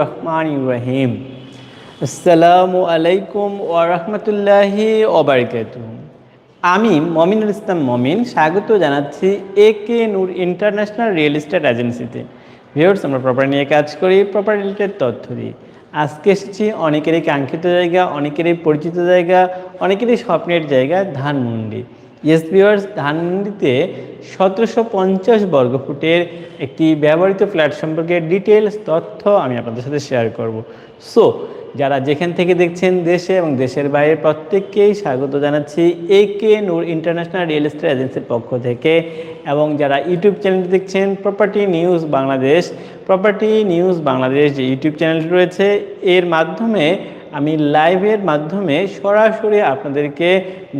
রহমান রহিম। আসসালামু আলাইকুম ওরহমতুল্লাহি ওবরকাত আমি মমিনুল ইসলাম মমিন, স্বাগত জানাচ্ছি A K Noor international real estate এজেন্সিতে। ভিউর্স আমরা প্রপার্টি নিয়ে কাজ করি প্রপার্টি রিলেটেড তথ্য দিই আজকে এসেছি অনেকেরই কাঙ্ক্ষিত জায়গা, অনেকেরই পরিচিত জায়গা, অনেকেরই স্বপ্নের জায়গা, ধানমন্ডি। ইয়েস ধানমন্ডিতে সতেরোশো পঞ্চাশ বর্গফুটের একটি ব্যবহৃত ফ্ল্যাট সম্পর্কে ডিটেলস তথ্য আমি আপনাদের সাথে শেয়ার করব। সো যারা যেখান থেকে দেখছেন দেশে এবং দেশের বাইরে প্রত্যেককেই স্বাগত জানাচ্ছি A K Noor international real estate এজেন্সির পক্ষ থেকে এবং যারা ইউটিউব চ্যানেলটি দেখছেন property news Bangladesh property news Bangladesh যে ইউটিউব চ্যানেলটি রয়েছে, এর মাধ্যমে আমি লাইভের মাধ্যমে সরাসরি আপনাদেরকে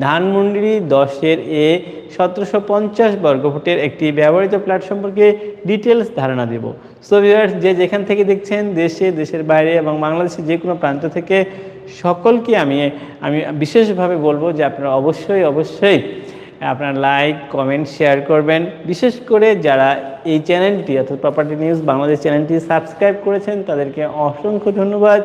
ধানমন্ডি দশের এ সতেরোশো পঞ্চাশ বর্গফুটের একটি ব্যবহৃত প্ল্যাট সম্পর্কে ডিটেলস ধারণা দেব। সো ভিউয়ার্স যে যেখান থেকে দেখছেন, দেশে, দেশের বাইরে এবং বাংলাদেশের যে কোনো প্রান্ত থেকে সকলকে আমি আমি বিশেষভাবে বলব যে আপনারা অবশ্যই অবশ্যই আপনার লাইক কমেন্ট শেয়ার করবেন। বিশেষ করে যারা এই চ্যানেলটি, অর্থাৎ প্রপার্টি নিউজ বাংলাদেশ চ্যানেলটি সাবস্ক্রাইব করেছেন, তাদেরকে অসংখ্য ধন্যবাদ।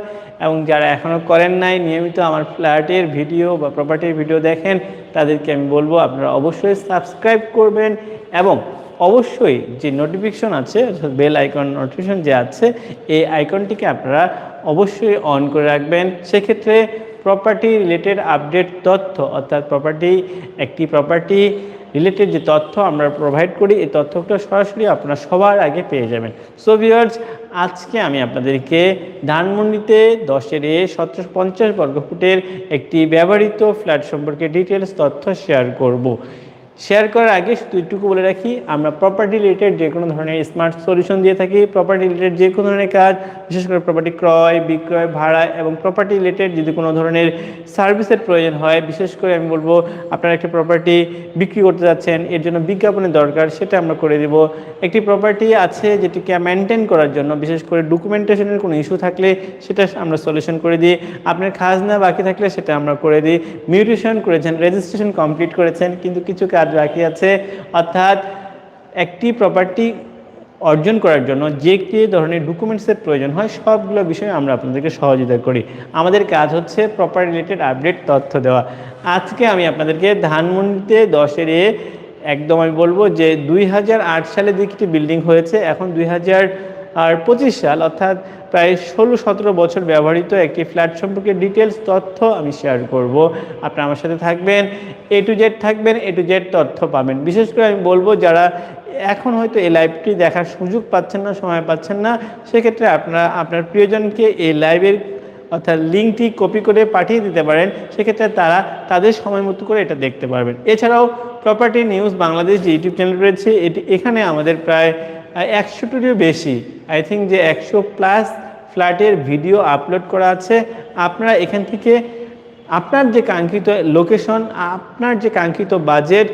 এবং যারা এখনও করেন নাই, নিয়মিত আমার ফ্ল্যাটের ভিডিও বা প্রপার্টির ভিডিও দেখেন, তাদেরকে আমি বলব, আপনারা অবশ্যই সাবস্ক্রাইব করবেন। এবং অবশ্যই যে নোটিফিকেশন আছে, অর্থাৎ বেল আইকন নোটিফিকেশন যে আছে, এই আইকনটিকে আপনারা অবশ্যই অন করে রাখবেন। সেক্ষেত্রে প্রপার্টি রিলেটেড আপডেট তথ্য, অর্থাৎ প্রপার্টি একটি প্রপার্টি রিলেটেড যে তথ্য আমরা প্রোভাইড করি, এই তথ্যটা সরাসরি আপনারা সবার আগে পেয়ে যাবেন। সো ভিওয়ার্স আজকে আমি আপনাদেরকে ধানমন্ডিতে দশের এ সতেরোশো পঞ্চাশ বর্গফুটের একটি ব্যবহৃত ফ্ল্যাট সম্পর্কে ডিটেলস তথ্য শেয়ার করব। শেয়ার করার আগে শুধু একটুকু বলে রাখি, আমরা প্রপার্টি রিলেটেড যে কোনো ধরনের স্মার্ট সলিউশন দিয়ে থাকি। প্রপার্টি রিলেটেড যে কোনো ধরনের কাজ, বিশেষ করে প্রপার্টি ক্রয়, বিক্রয়, ভাড়া এবং প্রপার্টি রিলেটেড যদি কোনো ধরনের সার্ভিসের প্রয়োজন হয়, বিশেষ করে আমি বলব আপনারা একটি প্রপার্টি বিক্রি করতে যাচ্ছেন, এর জন্য বিজ্ঞাপনের দরকার, সেটা আমরা করে দেব। একটি প্রপার্টি আছে যেটিকে মেনটেন করার জন্য, বিশেষ করে ডকুমেন্টেশনের কোনো ইস্যু থাকলে সেটা আমরা সলিউশন করে দিই। আপনার খাজনা বাকি থাকলে সেটা আমরা করে দিই। মিউটেশন করেছেন রেজিস্ট্রেশন কমপ্লিট করেছেন, কিন্তু কিছু কাজ বাকি আছে, অর্থাৎ একটি প্রপার্টি অর্জন করার জন্য যে কি ধরনের ডকুমেন্টসের প্রয়োজন হয়, সবগুলো বিষয়ে আমরা আপনাদেরকে সহযোগিতা করি। আমাদের কাজ হচ্ছে প্রপার রিলেটেড আপডেট তথ্য দেওয়া। আজকে আমি আপনাদেরকে ধানমন্ডিতে দশের এ একদম আমি বলব যে দুই সালে দিকে একটি বিল্ডিং হয়েছে, এখন দুই আর পঁচিশ সাল, অর্থাৎ প্রায় ষোলো সতেরো বছর ব্যবহৃত একটি ফ্ল্যাট সম্পর্কে ডিটেলস তথ্য আমি শেয়ার করব। আপনারা আমার সাথে থাকবেন এ টু জেড থাকবেন এ টু জেড তথ্য পাবেন। বিশেষ করে আমি বলব, যারা এখন হয়তো এই লাইভটি দেখার সুযোগ পাচ্ছেন না, সময় পাচ্ছেন না, সেক্ষেত্রে আপনারা, আপনার প্রিয়জনকে এই লাইভের অর্থাৎ লিঙ্কটি কপি করে পাঠিয়ে দিতে পারেন। সেক্ষেত্রে তারা তাদের সময় মতো করে এটা দেখতে পারবেন। এছাড়াও প্রপার্টি নিউজ বাংলাদেশ যে ইউটিউব চ্যানেল রয়েছে, এটি এখানে আমাদের প্রায় একশোটিরও বেশি। আই থিঙ্ক যে একশো প্লাস ফ্ল্যাটের ভিডিও আপলোড করা আছে। আপনারা এখান থেকে আপনার যে কাঙ্ক্ষিত লোকেশন আপনার যে কাঙ্ক্ষিত বাজেট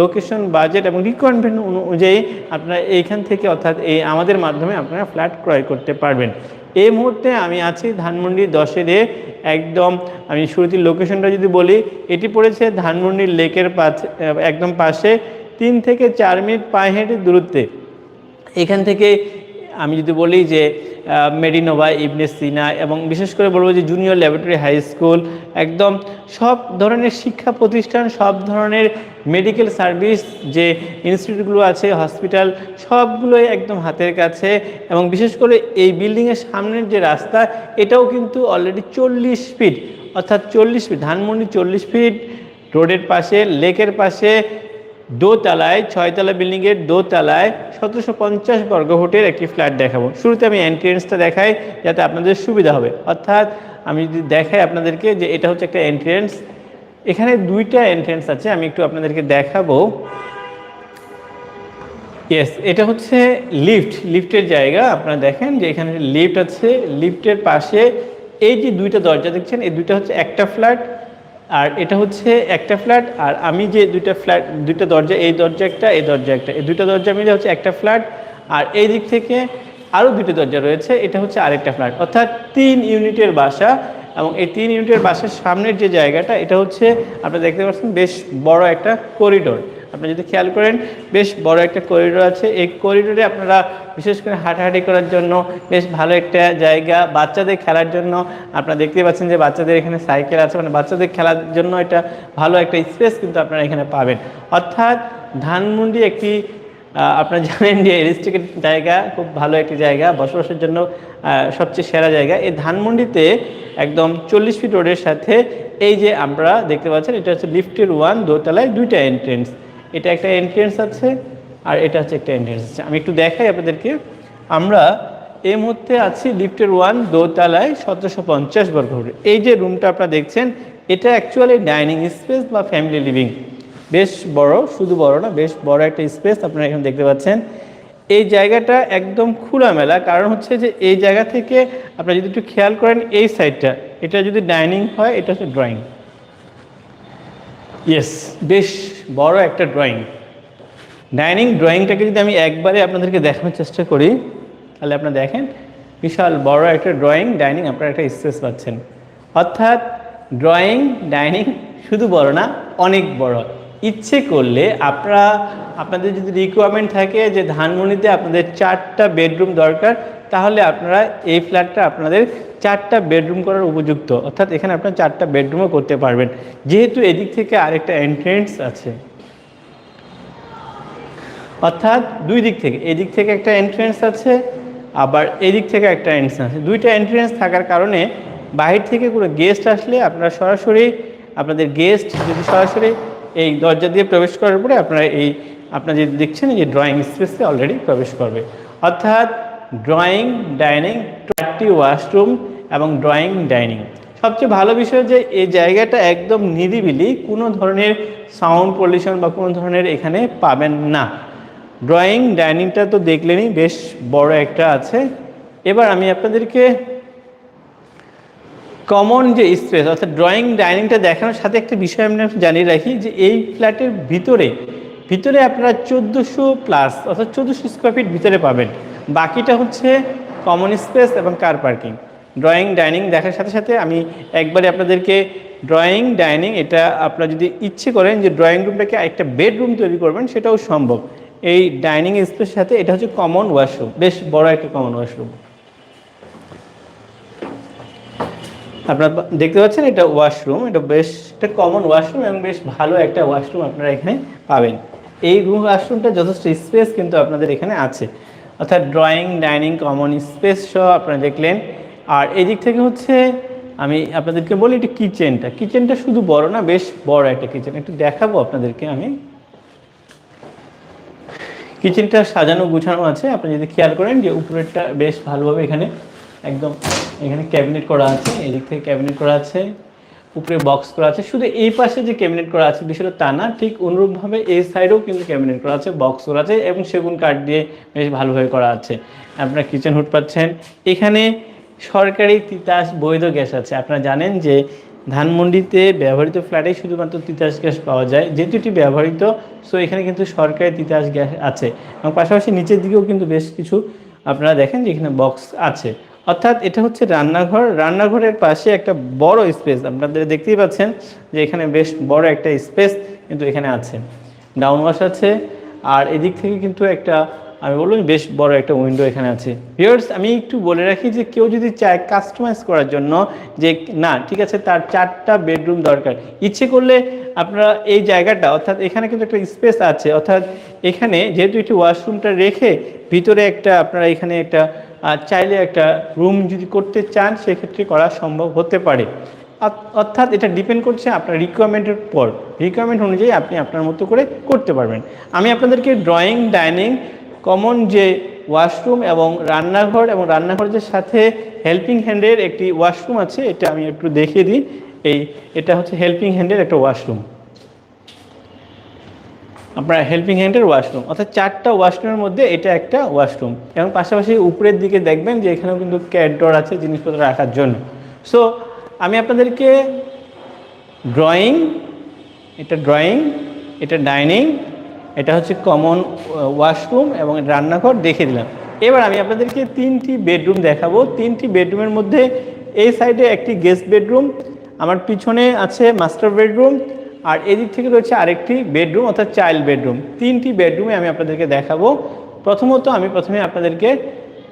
লোকেশন বাজেট এবং রিকোয়ারমেন্ট অনুযায়ী আপনারা এইখান থেকে অর্থাৎ এই আমাদের মাধ্যমে আপনারা ফ্ল্যাট ক্রয় করতে পারবেন। এই মুহূর্তে আমি আছি ধানমন্ডি দশের একদম আমি শুরুতে লোকেশনটা যদি বলি, এটি পড়েছে ধানমন্ডির লেকের পাশে একদম পাশে। তিন থেকে চার মিনিট পায়ে হেঁটে দূরত্বে। এখান থেকে আমি যদি বলি যে মেডিনোভা ইবনে সিনা এবং বিশেষ করে বলব যে জুনিয়র ল্যাবরেটরি হাই স্কুল একদম সব ধরনের শিক্ষা প্রতিষ্ঠান, সব ধরনের মেডিকেল সার্ভিস যে ইনস্টিটিউটগুলো আছে হসপিটাল সবগুলোই একদম হাতের কাছে এবং বিশেষ করে এই বিল্ডিংয়ের সামনের যে রাস্তা, এটাও কিন্তু অলরেডি চল্লিশ ফিট অর্থাৎ চল্লিশ ফিট ধানমন্ডি চল্লিশ ফিট রোডের পাশে লেকের পাশে দোতলায়, ছয়তলা বিল্ডিংয়ের দোতলায় সতেরোশো পঞ্চাশ বর্গফুটের একটি ফ্ল্যাট দেখাবো। শুরুতে আমি এন্ট্রেন্সটা দেখাই, যাতে আপনাদের সুবিধা হবে। অর্থাৎ আমি যদি দেখাই আপনাদেরকে যে এটা হচ্ছে একটা এন্ট্রেন্স এখানে দুইটা এন্ট্রেন্স আছে, আমি একটু আপনাদেরকে দেখাবো। ইয়েস এটা হচ্ছে লিফট লিফটের জায়গা। আপনারা দেখেন যে এখানে লিফট আছে লিফটের পাশে এই যে দুইটা দরজা দেখছেন, এই দুইটা হচ্ছে একটা ফ্ল্যাট আর এটা হচ্ছে একটা ফ্ল্যাট, আর আমি যে দুইটা ফ্ল্যাট, দুইটা দরজা, এই দরজা একটা, এই দরজা একটা, এই দুইটা দরজা মিলে হচ্ছে একটা ফ্ল্যাট, আর এই দিক থেকে আরও দুটো দরজা রয়েছে, এটা হচ্ছে আরেকটা ফ্ল্যাট। অর্থাৎ তিন ইউনিটের বাসা, এবং এই তিন ইউনিটের বাসার সামনের যে জায়গাটা, এটা হচ্ছে, আপনারা দেখতে পাচ্ছেন, বেশ বড় একটা করিডোর। আপনি যদি খেয়াল করেন, বেশ বড় একটা করিডোর আছে। এই করিডোরে আপনারা বিশেষ করে হাঁটাহাঁটি করার জন্য বেশ ভালো একটা জায়গা, বাচ্চাদের খেলার জন্য। আপনারা দেখতে পাচ্ছেন যে বাচ্চাদের এখানে সাইকেল আছে। মানে বাচ্চাদের খেলার জন্য এটা ভালো একটা স্পেস কিন্তু আপনারা এখানে পাবেন। অর্থাৎ ধানমন্ডি একটি আপনারা জানেন যে রেস্ট্রিক্টেড জায়গা, খুব ভালো একটি জায়গা। বসবাসের জন্য সবচেয়ে সেরা জায়গা। এই ধানমন্ডিতে একদম চল্লিশ ফিট রোডের সাথে এই যে আমরা দেখতে পাচ্ছেন, এটা হচ্ছে লিফটের ওয়ান দোতলায় দুইটা এন্ট্রেন্স এটা একটা এন্ট্রেন্স আছে আর এটা হচ্ছে একটা এন্ট্রেন্স আছে। আমি একটু দেখাই আপনাদেরকে। আমরা এই মুহূর্তে আছি লিফটের ওয়ান দোতলায় সতেরোশো পঞ্চাশ বর্গ ফুট। এই যে রুমটা আপনারা দেখছেন, এটা অ্যাকচুয়ালি ডাইনিং স্পেস বা ফ্যামিলি লিভিং বেশ বড়, শুধু বড় না, বেশ বড় একটা স্পেস আপনারা এখানে দেখতে পাচ্ছেন। এই জায়গাটা একদম খোলামেলা, কারণ হচ্ছে যে এই জায়গা থেকে আপনারা যদি একটু খেয়াল করেন, এই সাইডটা এটা যদি ডাইনিং হয়, এটা হচ্ছে ড্রয়িং ইয়েস বেশ বড় একটা ড্রয়িং ডাইনিং ড্রয়িংটাকে যদি আমি একবারে আপনাদেরকে দেখানোর চেষ্টা করি, তাহলে আপনারা দেখেন, বিশাল বড় একটা ড্রয়িং ডাইনিং আপনারা একটা স্পেস পাচ্ছেন। অর্থাৎ ড্রয়িং ডাইনিং শুধু বড় না, অনেক বড়। ইচ্ছে করলে আপনারা, আপনাদের যদি রিকোয়ারমেন্ট থাকে যে ধানমন্ডিতে আপনাদের চারটা বেডরুম দরকার তাহলে আপনারা এই ফ্ল্যাটটা আপনাদের চারটা বেডরুম করার উপযুক্ত। অর্থাৎ এখানে আপনারা চারটা বেডরুমও করতে পারবেন। যেহেতু এদিক থেকে আরেকটা এন্ট্রেন্স আছে। অর্থাৎ দুই দিক থেকে, এদিক থেকে একটা এন্ট্রেন্স আছে, আবার এদিক থেকে একটা এন্ট্রেন্স আছে। দুইটা এন্ট্রেন্স থাকার কারণে বাহির থেকে কোনো গেস্ট আসলে আপনারা সরাসরি, আপনাদের গেস্ট যদি সরাসরি এই দরজা দিয়ে প্রবেশ করার পরে আপনারা এই, আপনারা যে দেখছেন যে ড্রয়িং স্পেসে অলরেডি প্রবেশ করবে। অর্থাৎ ড্রয়িং ডাইনিং চারটি ওয়াশরুম এবং ড্রয়িং ডাইনিং সবচেয়ে ভালো বিষয় যে এই জায়গাটা একদম নিরিবিলি, কোনো ধরনের সাউন্ড পলিউশন বা কোনো ধরনের এখানে পাবেন না। ড্রয়িং ডাইনিংটা তো দেখলেনই, বেশ বড় একটা আছে। এবার আমি আপনাদেরকে কমন যে স্পেস অর্থাৎ ড্রয়িং ডাইনিংটা দেখানোর সাথে একটা বিষয় আমি জানিয়ে রাখি যে এই ফ্ল্যাটের ভিতরে ভিতরে আপনারা চোদ্দোশো প্লাস অর্থাৎ চোদ্দোশো স্কোয়ার ফিট ভিতরে পাবেন। বাকিটা হচ্ছে কমন স্পেস এবং কার পার্কিং ড্রয়িং ডাইনিং দেখার সাথে সাথে আমি একবারে আপনাদেরকে ড্রয়িং ডাইনিং এটা আপনারা যদি ইচ্ছে করেন যে ড্রয়িং রুমটাকে একটা বেডরুম তৈরি করবেন, সেটাও সম্ভব। এই ডাইনিং স্পেসের সাথে এটা হচ্ছে কমন ওয়াশরুম বেশ বড় একটা কমন ওয়াশরুম আপনারা দেখতে পাচ্ছেন এটা ওয়াশরুম এটা বেশ একটা কমন ওয়াশরুম এবং বেশ ভালো একটা ওয়াশরুম আপনারা এখানে পাবেন। এই রুম ওয়াশরুমটা যথেষ্ট স্পেস কিন্তু আপনাদের এখানে আছে। অর্থাৎ ড্রয়িং, ডাইনিং, কমন স্পেস সহ আপনারা দেখলেন। আর এদিক থেকে হচ্ছে আমি আপনাদেরকে বলি, এটা কিচেনটা। কিচেনটা শুধু বড় না, বেশ বড় একটা কিচেন। একটু দেখাবো আপনাদেরকে আমি। কিচেনটা সাজানো, গুছানো আছে। আপনি যদি খেয়াল করেন যে উপরেরটা বেশ ভালোভাবে এখানে একদম এখানে ক্যাবিনেট করা আছে, এদিক থেকে ক্যাবিনেট করা আছে। উপরে বক্স করা আছে। শুধু এই পাশে যে ক্যাবিনেট করা আছে বিষয়টা তা না, ঠিক অনুরূপভাবে এই সাইডেও কিন্তু ক্যাবিনেট করা আছে বক্স করা আছে এবং সেগুন কাঠ দিয়ে বেশ ভালোভাবে করা আছে। আপনারা কিচেন হুড পাচ্ছেন। এখানে সরকারি তিতাস বৈধ গ্যাস আছে। আপনারা জানেন যে ধানমন্ডিতে ব্যবহৃত ফ্ল্যাটে শুধুমাত্র তিতাস গ্যাস পাওয়া যায়, যেহেতু এটি ব্যবহৃত সো এখানে কিন্তু সরকারি তিতাস গ্যাস আছে। এবং পাশাপাশি নিচের দিকেও কিন্তু বেশ কিছু আপনারা দেখেন যে এখানে বক্স আছে। অর্থাৎ এটা হচ্ছে রান্নাঘর। রান্নাঘরের পাশে একটা বড় স্পেস আপনাদের দেখতেই পাচ্ছেন যে এখানে বেশ বড় একটা স্পেস কিন্তু এখানে আছে। ডাউন ওয়াশ আছে। আর এদিক থেকে কিন্তু একটা, আমি বললাম বেশ বড় একটা উইন্ডো এখানে আছে। ভিউয়ার্স আমি একটু বলে রাখি যে কেউ যদি চায় কাস্টমাইজ করার জন্য যে, না, ঠিক আছে, তার চারটা বেডরুম দরকার। ইচ্ছে করলে আপনারা এই জায়গাটা, অর্থাৎ এখানে কিন্তু একটা স্পেস আছে। অর্থাৎ এখানে যেহেতু একটি ওয়াশরুমটা রেখে ভিতরে একটা, আপনারা এখানে একটা চাইলে একটা রুম যদি করতে চান, সেক্ষেত্রে করা সম্ভব হতে পারে। অর্থাৎ এটা ডিপেন্ড করছে আপনার রিকোয়ারমেন্টের পর রিকোয়ারমেন্ট অনুযায়ী আপনি আপনার মতো করে করতে পারবেন। আমি আপনাদেরকে ড্রয়িং ডাইনিং কমন যে ওয়াশরুম এবং রান্নাঘর এবং রান্নাঘরের সাথে হেল্পিং হ্যান্ডের একটি ওয়াশরুম আছে, এটা আমি একটু দেখিয়ে দিই। এই, এটা হচ্ছে হেল্পিং হ্যান্ডের একটা ওয়াশরুম আপনার হেল্পিং হ্যান্ডের ওয়াশরুম অর্থাৎ চারটা ওয়াশরুমের মধ্যে এটা একটা ওয়াশরুম এবং পাশাপাশি উপরের দিকে দেখবেন যে এখানেও কিন্তু ক্যাট ডোর আছে, জিনিসপত্র রাখার জন্য। সো আমি আপনাদেরকে ড্রয়িং এটা ড্রয়িং এটা ডাইনিং এটা হচ্ছে কমন ওয়াশরুম এবং রান্নাঘর দেখে দিলাম। এবার আমি আপনাদেরকে তিনটি বেডরুম দেখাবো। তিনটি বেডরুমের মধ্যে এই সাইডে একটি গেস্ট বেডরুম আমার পিছনে আছে মাস্টার বেডরুম আর এদিক থেকে রয়েছে আরেকটি বেডরুম, অর্থাৎ চাইল্ড বেডরুম। তিনটি বেডরুমে আমি আপনাদেরকে দেখাবো। প্রথমত আমি প্রথমে আপনাদেরকে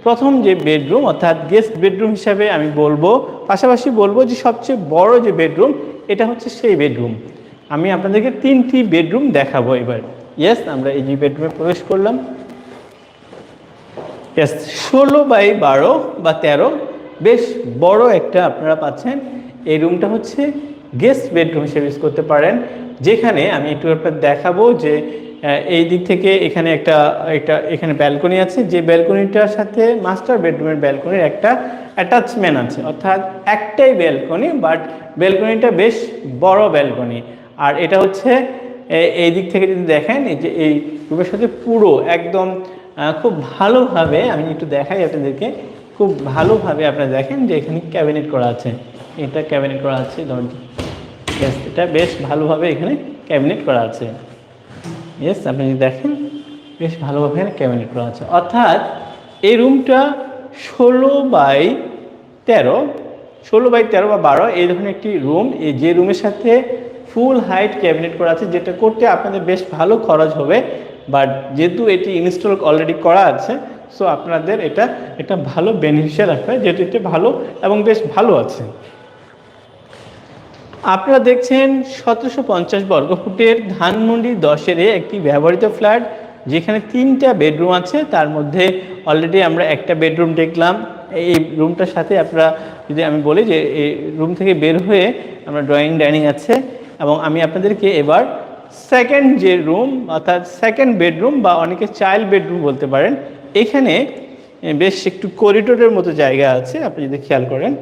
প্রথম যে বেডরুম, অর্থাৎ গেস্ট বেডরুম হিসাবে আমি বলব। পাশাপাশি বলব যে সবচেয়ে বড় যে বেডরুম, এটা হচ্ছে সেই বেডরুম। আমি আপনাদেরকে তিনটি বেডরুম দেখাবো এবার। ইয়েস আমরা এই যে বেডরুমে প্রবেশ করলাম। ইয়েস ষোলো বাই বারো বা তেরো, বেশ বড় একটা আপনারা পাচ্ছেন। এই রুমটা হচ্ছে গেস্ট বেডরুম হিসেবে ইউজ করতে পারেন, যেখানে আমি একটু আপনার দেখাবো যে এই দিক থেকে এখানে একটা একটা, এখানে ব্যালকনি আছে, যে ব্যালকনিটার সাথে মাস্টার বেডরুমের ব্যালকনির একটা অ্যাটাচমেন্ট আছে। অর্থাৎ একটাই ব্যালকনি, বাট ব্যালকনিটা বেশ বড় ব্যালকনি। আর এটা হচ্ছে এই দিক থেকে যদি দেখেন যে এই রুমের সাথে পুরো একদম খুব ভালোভাবে, আমি একটু দেখাই আপনাদেরকে, খুব ভালোভাবে আপনারা দেখেন যে এখানে ক্যাবিনেট করা আছে। এটা ক্যাবিনেট করা আছে দরজা Yes, এটা বেশ ভালোভাবে এখানে ক্যাবিনেট করা আছে। ইয়েস আপনি যদি দেখেন বেশ ভালোভাবে এখানে ক্যাবিনেট করা আছে। অর্থাৎ এই রুমটা ষোলো বাই তেরো ষোলো বাই তেরো বা বারো এই ধরনের একটি রুম এই যে রুমের সাথে ফুল হাইট ক্যাবিনেট করা আছে যেটা করতে আপনাদের বেশ ভালো খরচ হবে। বাট যেহেতু এটি ইনস্টল অলরেডি করা আছে সো আপনাদের এটা একটা ভালো বেনিফিশিয়াল আসবে এটা ভালো এবং বেশ ভালো আছে। আপনারা দেখছেন সতেরোশো পঞ্চাশ বর্গফুটের ধানমন্ডি দশের একটি ব্যবহৃত ফ্ল্যাট, যেখানে তিনটা বেডরুম আছে। তার মধ্যে অলরেডি আমরা একটা বেডরুম দেখলাম। এই রুমটার সাথে আপনারা যদি আমি বলি যে এই রুম থেকে বের হয়ে আমরা ড্রয়িং ডাইনিং আছে এবং আমি আপনাদেরকে এবার সেকেন্ড যে রুম অর্থাৎ সেকেন্ড বেডরুম বা অনেকে চাইল্ড বেডরুম বলতে পারেন, এখানে বেশ একটু করিডোরের মতো জায়গা আছে। আপনি যদি খেয়াল করেন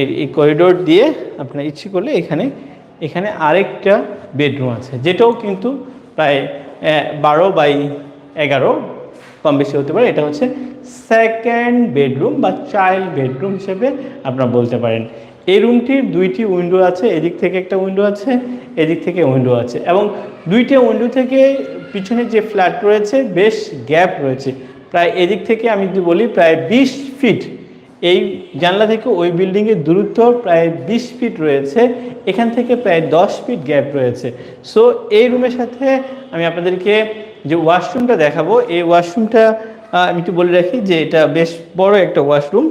এই এই করিডোর দিয়ে আপনার ইচ্ছে করলে এখানে এখানে আরেকটা বেডরুম আছে, যেটাও কিন্তু প্রায় বারো বাই এগারো, কম বেশি হতে পারে। এটা হচ্ছে সেকেন্ড বেডরুম বা চাইল্ড বেডরুম হিসেবে আপনারা বলতে পারেন। এই রুমটির দুইটি উইন্ডো আছে, এদিক থেকে একটা উইন্ডো আছে, এদিক থেকে উইন্ডো আছে এবং দুইটা উইন্ডো থেকে পিছনে যে ফ্ল্যাট রয়েছে, বেশ গ্যাপ রয়েছে। প্রায় এদিক থেকে আমি যদি বলি, প্রায় বিশ ফিট এই জানলা থেকে ওই বিল্ডিংয়ের দূরত্ব প্রায় বিশ ফিট রয়েছে, এখান থেকে প্রায় দশ ফিট গ্যাপ রয়েছে। সো এই রুমের সাথে আমি আপনাদেরকে যে ওয়াশরুমটা দেখাবো, এই ওয়াশরুমটা আমি একটু বলে রাখি যে এটা বেশ বড় একটা ওয়াশরুম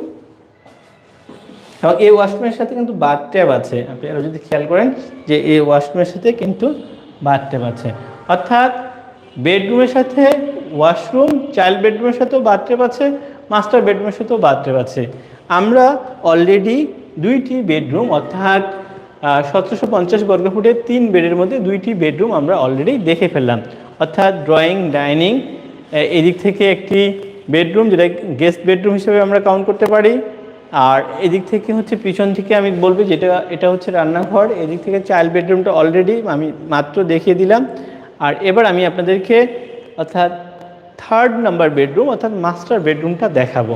এবং এই ওয়াশরুমের সাথে কিন্তু বাথট্যাব আছে। আপনারা যদি খেয়াল করেন যে এই ওয়াশরুমের সাথে কিন্তু বাথট্যাব আছে। অর্থাৎ বেডরুমের সাথে ওয়াশরুম চাইল্ড বেডরুমের সাথেও বাথ বাথট্যাব আছে। মাস্টার বেডরুমের সাথেও বাথরুম আছে। আমরা অলরেডি দুইটি বেডরুম অর্থাৎ সতেরোশো পঞ্চাশ বর্গফুটের তিন বেডের মধ্যে দুইটি বেডরুম আমরা অলরেডি দেখে ফেললাম। অর্থাৎ ড্রয়িং ডাইনিং এদিক থেকে একটি বেডরুম যেটা গেস্ট বেডরুম হিসেবে আমরা কাউন্ট করতে পারি। আর এদিক থেকে হচ্ছে পিছন থেকে আমি বলব যেটা এটা হচ্ছে রান্নাঘর। এদিক থেকে চাইল্ড বেডরুমটা অলরেডি আমি মাত্র দেখিয়ে দিলাম। আর এবার আমি আপনাদেরকে, অর্থাৎ থার্ড নাম্বার বেডরুম অর্থাৎ মাস্টার বেডরুমটা দেখাবো।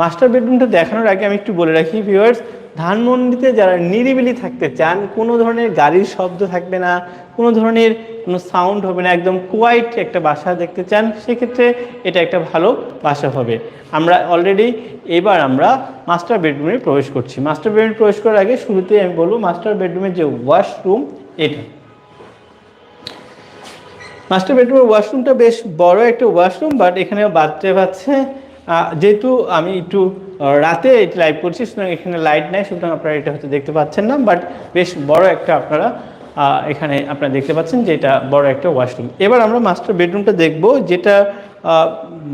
মাস্টার বেডরুমটা দেখানোর আগে আমি একটু বলে রাখি ভিউয়ার্স ধানমন্ডিতে যারা নিরিবিলি থাকতে চান, কোনো ধরনের গাড়ির শব্দ থাকবে না, কোনো ধরনের কোনো সাউন্ড হবে না, একদম কোয়াইট একটা বাসা দেখতে চান, সেক্ষেত্রে এটা একটা ভালো বাসা হবে। আমরা অলরেডি এবার আমরা মাস্টার বেডরুমে প্রবেশ করছি। মাস্টার বেডরুমে প্রবেশ করার আগে শুরুতেই আমি বলব মাস্টার বেডরুমের যে ওয়াশরুম এটা। মাস্টার বেডরুমের ওয়াশরুমটা বেশ বড় একটা ওয়াশরুম বাট এখানে বাথট্যাব আছে। যেহেতু আমি একটু রাতে এটা লাইভ করছি, সুতরাং এখানে লাইট নাই, সুতরাং আপনারা এটা হয়তো দেখতে পাচ্ছেন না বাট বেশ বড় একটা আপনারা এখানে আপনারা দেখতে পাচ্ছেন যে এটা বড় একটা ওয়াশরুম এবার আমরা মাস্টার বেডরুমটা দেখব, যেটা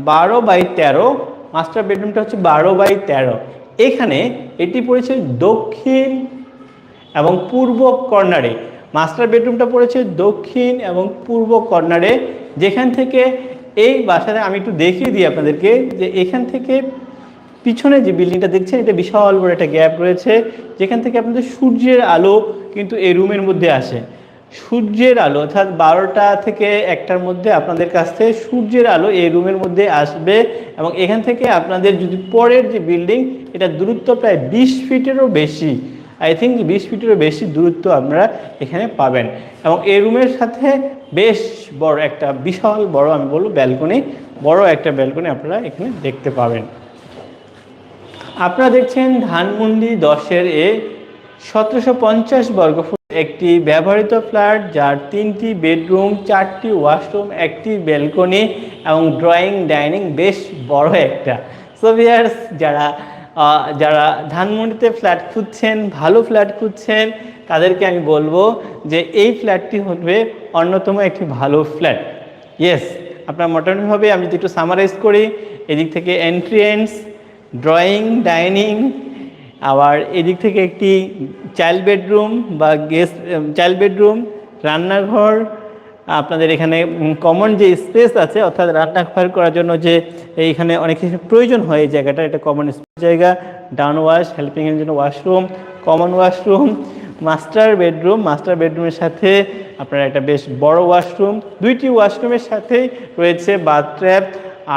বারো বাই তেরো। মাস্টার বেডরুমটা হচ্ছে বারো বাই তেরো। এখানে এটি পড়েছে দক্ষিণ এবং পূর্ব কর্নারে। মাস্টার বেডরুমটা পড়েছে দক্ষিণ এবং পূর্ব কর্নারে। যেখান থেকে এই বাসাটা আমি একটু দেখিয়ে দিই আপনাদেরকে যে এখান থেকে পিছনে যে বিল্ডিংটা দেখছেন, এটা বিশাল বড় একটা গ্যাপ রয়েছে। যেখান থেকে আপনাদের সূর্যের আলো কিন্তু এই রুমের মধ্যে আসে। সূর্যের আলো, অর্থাৎ বারোটা থেকে একটার মধ্যে আপনাদের কাছ থেকে সূর্যের আলো এই রুমের মধ্যে আসবে এবং এখান থেকে আপনাদের যদি পরের যে বিল্ডিং, এটা দূরত্ব প্রায় বিশ ফিটেরও বেশি। আই থিঙ্ক বিশ ফিটেরও বেশি দূরত্ব আপনারা এখানে পাবেন। এবং এই রুমের সাথে বেশ বড় একটা, বিশাল বড় আমি বলব ব্যালকনি, বড় একটা ব্যালকনি আপনারা এখানে দেখতে পাবেন। আপনারা দেখছেন ধানমন্ডি দশের এ সতেরোশো পঞ্চাশ বর্গফুট একটি ব্যবহৃত ফ্ল্যাট, যার তিনটি বেডরুম, চারটি ওয়াশরুম, একটি ব্যালকনি এবং ড্রয়িং, ডাইনিং বেশ বড় একটা। সোভিয়ার্স যারা যারা ধানমন্ডিতে ফ্ল্যাট খুঁজছেন, ভালো ফ্ল্যাট খুঁজছেন, তাদেরকে আমি বলব যে এই ফ্ল্যাটটি হবে অন্যতম একটি ভালো ফ্ল্যাট। ইয়েস আপনার মোটামুটিভাবে আমি যদি একটু সামারাইজ করি, এদিক থেকে এন্ট্রিয়েন্স ড্রয়িং ডাইনিং আবার এদিক থেকে একটি চাইল্ড বেডরুম বা গেস্ট চাইল্ড বেডরুম রান্নাঘর আপনাদের এখানে কমন যে স্পেস আছে, অর্থাৎ রান্না রান্নাঘর করার জন্য যে এইখানে অনেক কিছু প্রয়োজন হয় এই জায়গাটা, এটা কমন জায়গা ডাউন ওয়াশ হেল্পিংয়ের জন্য washroom common washroom master bedroom master বেডরুমের সাথে আপনার একটা বেশ বড় ওয়াশরুম দুইটি ওয়াশরুমের সাথেই রয়েছে বাথট্র্যাপ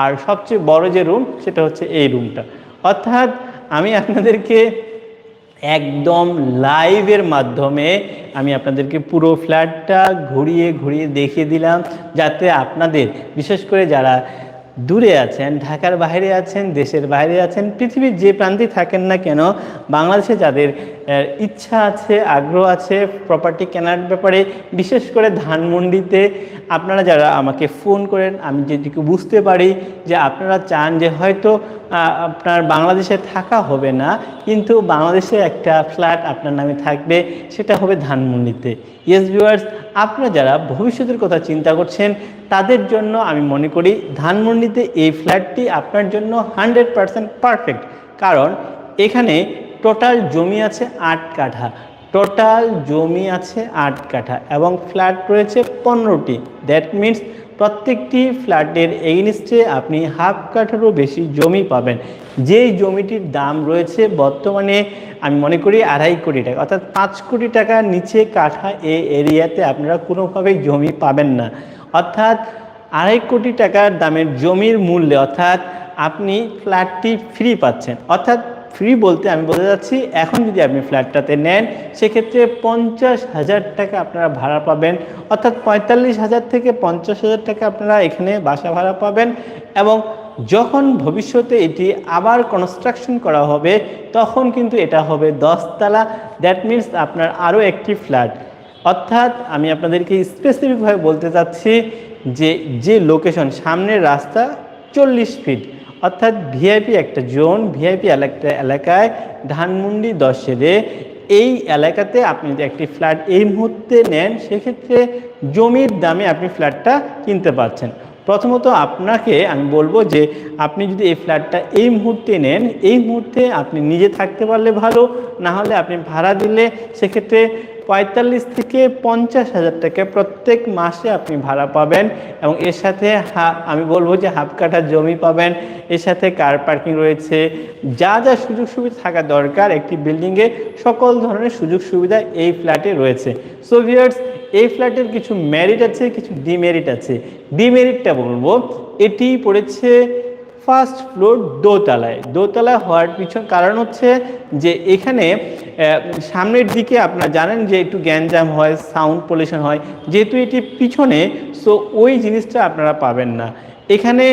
আর সবচেয়ে বড় যে রুম সেটা হচ্ছে এই রুমটা অর্থাৎ আমি আপনাদেরকে একদম লাইভের মাধ্যমে আমি আপনাদেরকে পুরো ফ্ল্যাটটা ঘুরিয়ে ঘুরিয়ে দেখিয়ে দিলাম, যাতে আপনাদের, বিশেষ করে যারা দূরে আছেন, ঢাকার বাইরে আছেন, দেশের বাইরে আছেন, পৃথিবীর যে প্রান্তে থাকেন না কেন, বাংলাদেশে যাদের ইচ্ছা আছে, আগ্রহ আছে প্রপার্টি কেনার ব্যাপারে, বিশেষ করে ধানমন্ডিতে, আপনারা যারা আমাকে ফোন করেন, আমি যেটুকু বুঝতে পারি যে আপনারা চান যে হয়তো আপনার বাংলাদেশে থাকা হবে না, কিন্তু বাংলাদেশে একটা ফ্ল্যাট আপনার নামে থাকবে, সেটা হবে ধানমন্ডিতে। ইয়েস ভিউয়ার্স আপনারা যারা ভবিষ্যতের কথা চিন্তা করছেন, তাদের জন্য আমি মনে করি ধানমন্ডিতে এই ফ্ল্যাটটি আপনার জন্য হান্ড্রেড পারসেন্ট পারফেক্ট কারণ এখানে টোটাল জমি আছে আট কাঠা। টোটাল জমি আছে আট কাঠা এবং ফ্ল্যাট রয়েছে পনেরোটি। দ্যাট মিন্স প্রত্যেকটি ফ্ল্যাটের এগেনিস্টে আপনি হাফ কাঠারও বেশি জমি পাবেন। যেই জমিটির দাম রয়েছে বর্তমানে আমি মনে করি আড়াই কোটি টাকা, অর্থাৎ পাঁচ কোটি টাকার নিচে কাঠা এই এরিয়াতে আপনারা কোনোভাবেই জমি পাবেন না। অর্থাৎ আড়াই কোটি টাকার দামের জমির মূল্যে অর্থাৎ আপনি ফ্ল্যাটটি ফ্রি পাচ্ছেন। অর্থাৎ ফ্রি বলতে আমি বলতে যাচ্ছি, এখন যদি আপনি ফ্ল্যাটটাতে নেন, সেক্ষেত্রে পঞ্চাশ হাজার টাকা আপনারা ভাড়া পাবেন। অর্থাৎ পঁয়তাল্লিশ হাজার থেকে পঞ্চাশ হাজার টাকা আপনারা এখানে বাসা ভাড়া পাবেন এবং যখন ভবিষ্যতে এটি আবার কনস্ট্রাকশন করা হবে, তখন কিন্তু এটা হবে দশতলা। দ্যাট মিন্স আপনার আরও একটি ফ্ল্যাট অর্থাৎ আমি আপনাদেরকে স্পেসিফিকভাবে বলতে চাচ্ছি যে যে লোকেশন সামনের রাস্তা চল্লিশ ফিট অর্থাৎ ভিআইপি একটা জোন ভিআইপি এলাকা, এলাকায় ধানমন্ডি দশেরে এই এলাকাতে আপনি যদি একটি ফ্ল্যাট এই মুহূর্তে নেন, সেক্ষেত্রে জমির দামে আপনি ফ্ল্যাটটা কিনতে পারছেন। প্রথমত আপনাকে আমি বলব যে, আপনি যদি এই ফ্ল্যাটটা এই মুহূর্তে নেন, এই মুহূর্তে আপনি নিজে থাকতে পারলে ভালো না হলে আপনি ভাড়া দিলে সেক্ষেত্রে পঁয়তাল্লিশ থেকে পঞ্চাশ হাজার টাকা প্রত্যেক মাসে আপনি ভাড়া পাবেন এবং এর সাথে আমি বলব যে হাফ কাঠা জমি পাবেন। এর সাথে কার পার্কিং রয়েছে। যা যা সুযোগ সুবিধা থাকা দরকার একটি বিল্ডিংয়ে সকল ধরনের সুযোগ সুবিধা এই ফ্ল্যাটে রয়েছে। সো ভিউয়ার্স এই ফ্ল্যাটের কিছু মেরিট আছে, কিছু ডিমেরিট আছে। ডিমেরিটটা বলব, এটি পড়েছে ফার্স্ট ফ্লোর দোতলায়। দোতলায় হওয়ার পিছন কারণ হচ্ছে যে এখানে সামনের দিকে আপনারা জানেন যে একটু গ্যাঞ্জাম হয়, সাউন্ড পলিউশন হয়, যেহেতু এটি পিছনে সো ওই জিনিসটা আপনারা পাবেন না। এখানে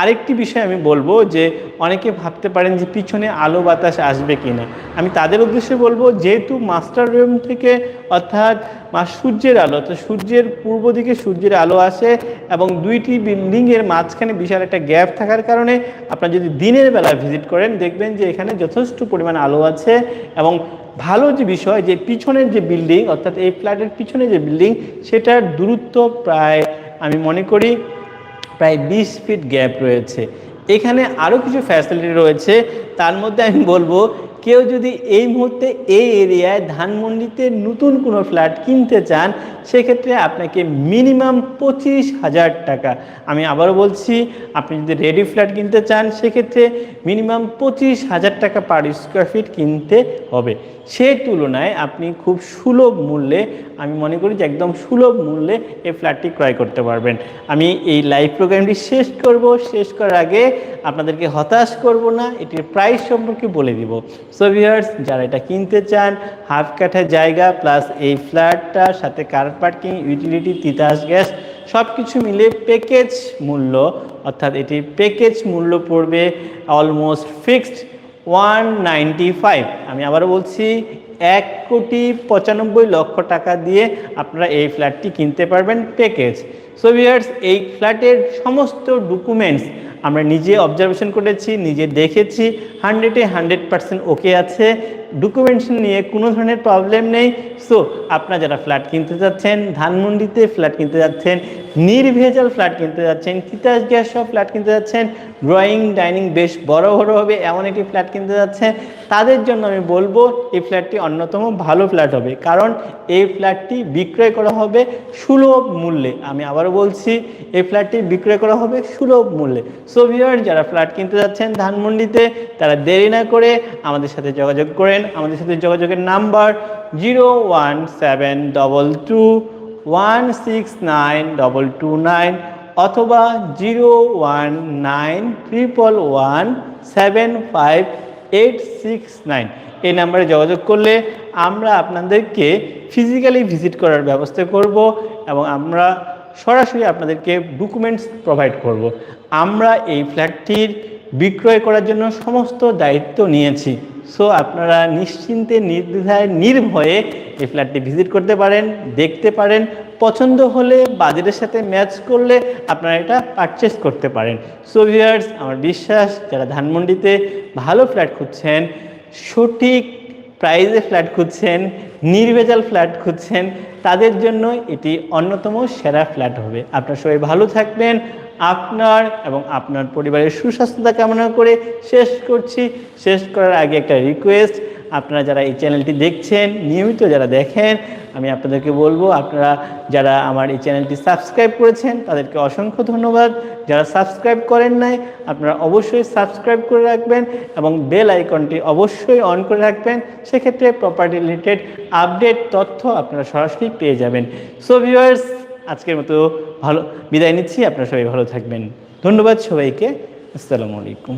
আরেকটি বিষয় আমি বলব যে অনেকে ভাবতে পারেন যে পিছনে আলো বাতাস আসবে কি না আমি তাদের উদ্দেশ্যে বলব, যেহেতু মাস্টার রুম থেকে অর্থাৎ মা সূর্যের আলো তো সূর্যের পূর্ব দিকে সূর্যের আলো আসে এবং দুইটি বিল্ডিংয়ের মাঝখানে বিশাল একটা গ্যাপ থাকার কারণে আপনারা যদি দিনের বেলা ভিজিট করেন, দেখবেন যে এখানে যথেষ্ট পরিমাণ আলো আছে এবং ভালো যে বিষয় যে পিছনের যে বিল্ডিং অর্থাৎ এই ফ্ল্যাটের পিছনে যে বিল্ডিং সেটার দূরত্ব প্রায় আমি মনে করি প্রায় বিশ ফিট গ্যাপ রয়েছে। এখানে আরও কিছু ফ্যাসিলিটি রয়েছে। তার মধ্যে আমি বলব কেউ যদি এই মুহূর্তে এই এরিয়ায় ধানমন্ডিতে নতুন কোনো ফ্ল্যাট কিনতে চান, সেক্ষেত্রে আপনাকে মিনিমাম পঁচিশ হাজার টাকা। আমি আবারও বলছি, আপনি যদি রেডি ফ্ল্যাট কিনতে চান, সেক্ষেত্রে মিনিমাম পঁচিশ হাজার টাকা পার স্কোয়ার ফিট কিনতে হবে। সে তুলনায় আপনি খুব সুলভ মূল্যে, আমি মনে করি যে একদম সুলভ মূল্যে এই ফ্ল্যাটটি ক্রয় করতে পারবেন। আমি এই লাইভ প্রোগ্রামটি শেষ করব। শেষ করার আগে আপনাদেরকে হতাশ করব না, এটির প্রাইস সম্পর্কে বলে দিব। সো ভিউয়ার্স যারা এটা কিনতে চান হাফ কাঠা জায়গা প্লাস এই ফ্ল্যাটটার সাথে car parking utility Titas gas সব কিছু মিলে প্যাকেজ মূল্য, অর্থাৎ এটির প্যাকেজ মূল্য পড়বে অলমোস্ট ফিক্সড ওয়ান আমি আবারও বলছি, এক কোটি পঁচানব্বই লক্ষ টাকা দিয়ে আপনারা এই ফ্ল্যাটটি কিনতে পারবেন প্যাকেজ সো ভিউয়ার্স এই ফ্ল্যাটের সমস্ত ডকুমেন্টস আমরা নিজে অবজারভেশন করেছি নিজে দেখেছি হান্ড্রেডে হান্ড্রেড পার্সেন্ট ওকে আছে। ডকুমেন্টেশন নিয়ে কোনো ধরনের প্রবলেম নেই। সো আপনারা যারা ফ্ল্যাট কিনতে যাচ্ছেন, ধানমন্ডিতে ফ্ল্যাট কিনতে যাচ্ছেন, নির্ভেজাল ফ্ল্যাট কিনতে যাচ্ছেন, তিতাস গ্যাস সব ফ্ল্যাট কিনতে যাচ্ছেন ড্রয়িং ডাইনিং বেশ বড় বড় হবে, এমন একটি ফ্ল্যাট কিনতে যাচ্ছেন, তাদের জন্য আমি বলব, এই ফ্ল্যাটটি অন্যতম ভালো ফ্ল্যাট হবে। কারণ এই ফ্ল্যাটটি বিক্রয় করা হবে সুলভ মূল্যে। আমি আবারও বলছি, এই ফ্ল্যাটটি বিক্রয় করা হবে সুলভ মূল্যে। সো ভিউয়ার যারা ফ্ল্যাট কিনতে যাচ্ছেন ধানমন্ডিতে, তারা দেরি না করে আমাদের সাথে যোগাযোগ করেন। আমাদের সাথে যোগাযোগের number zero one seven double two one six nine double two nine অথবা zero one nine one seven five eight six nine. এই নাম্বারে যোগাযোগ করলে আমরা আপনাদেরকে ফিজিক্যালি ভিজিট করার ব্যবস্থা করব এবং আমরা সরাসরি আপনাদেরকে ডকুমেন্টস প্রোভাইড করব। আমরা এই ফ্ল্যাটটির বিক্রয় করার জন্য সমস্ত দায়িত্ব নিয়েছি। সো আপনারা নিশ্চিন্তে, নির্দ্বিধায়, নির্ভয়ে এই ফ্ল্যাটটি ভিজিট করতে পারেন, দেখতে পারেন, পছন্দ হলে বাজেটের সাথে ম্যাচ করলে আপনারা এটা পারচেস করতে পারেন। সো ভিউয়ার্স আমার বিশ্বাস, যারা ধানমন্ডিতে ভালো ফ্ল্যাট খুঁজছেন, সঠিক প্রাইজে ফ্ল্যাট খুঁজছেন, নির্ভেজাল ফ্ল্যাট খুঁজছেন, তাদের জন্য এটি অন্যতম সেরা ফ্ল্যাট হবে। আপনার সবাই ভালো থাকবেন আপনার এবং আপনার পরিবারের সুস্বাস্থ্যতা কামনা করে শেষ করছি। শেষ করার আগে একটা রিকোয়েস্ট আপনারা যারা এই চ্যানেলটি দেখছেন, নিয়মিত যারা দেখেন, আমি আপনাদেরকে বলব, আপনারা যারা আমার এই চ্যানেলটি সাবস্ক্রাইব করেছেন, তাদেরকে অসংখ্য ধন্যবাদ। যারা সাবস্ক্রাইব করেন নাই, আপনারা অবশ্যই সাবস্ক্রাইব করে রাখবেন এবং বেল আইকনটি অবশ্যই অন করে রাখবেন। সেক্ষেত্রে প্রপার্টি রিলেটেড আপডেট তথ্য আপনারা সরাসরি পেয়ে যাবেন। সো ভিউয়ার্স আজকের মতো ভালো বিদায় নিচ্ছি। আপনারা সবাই ভালো থাকবেন। ধন্যবাদ সবাইকে। আসসালামু আলাইকুম।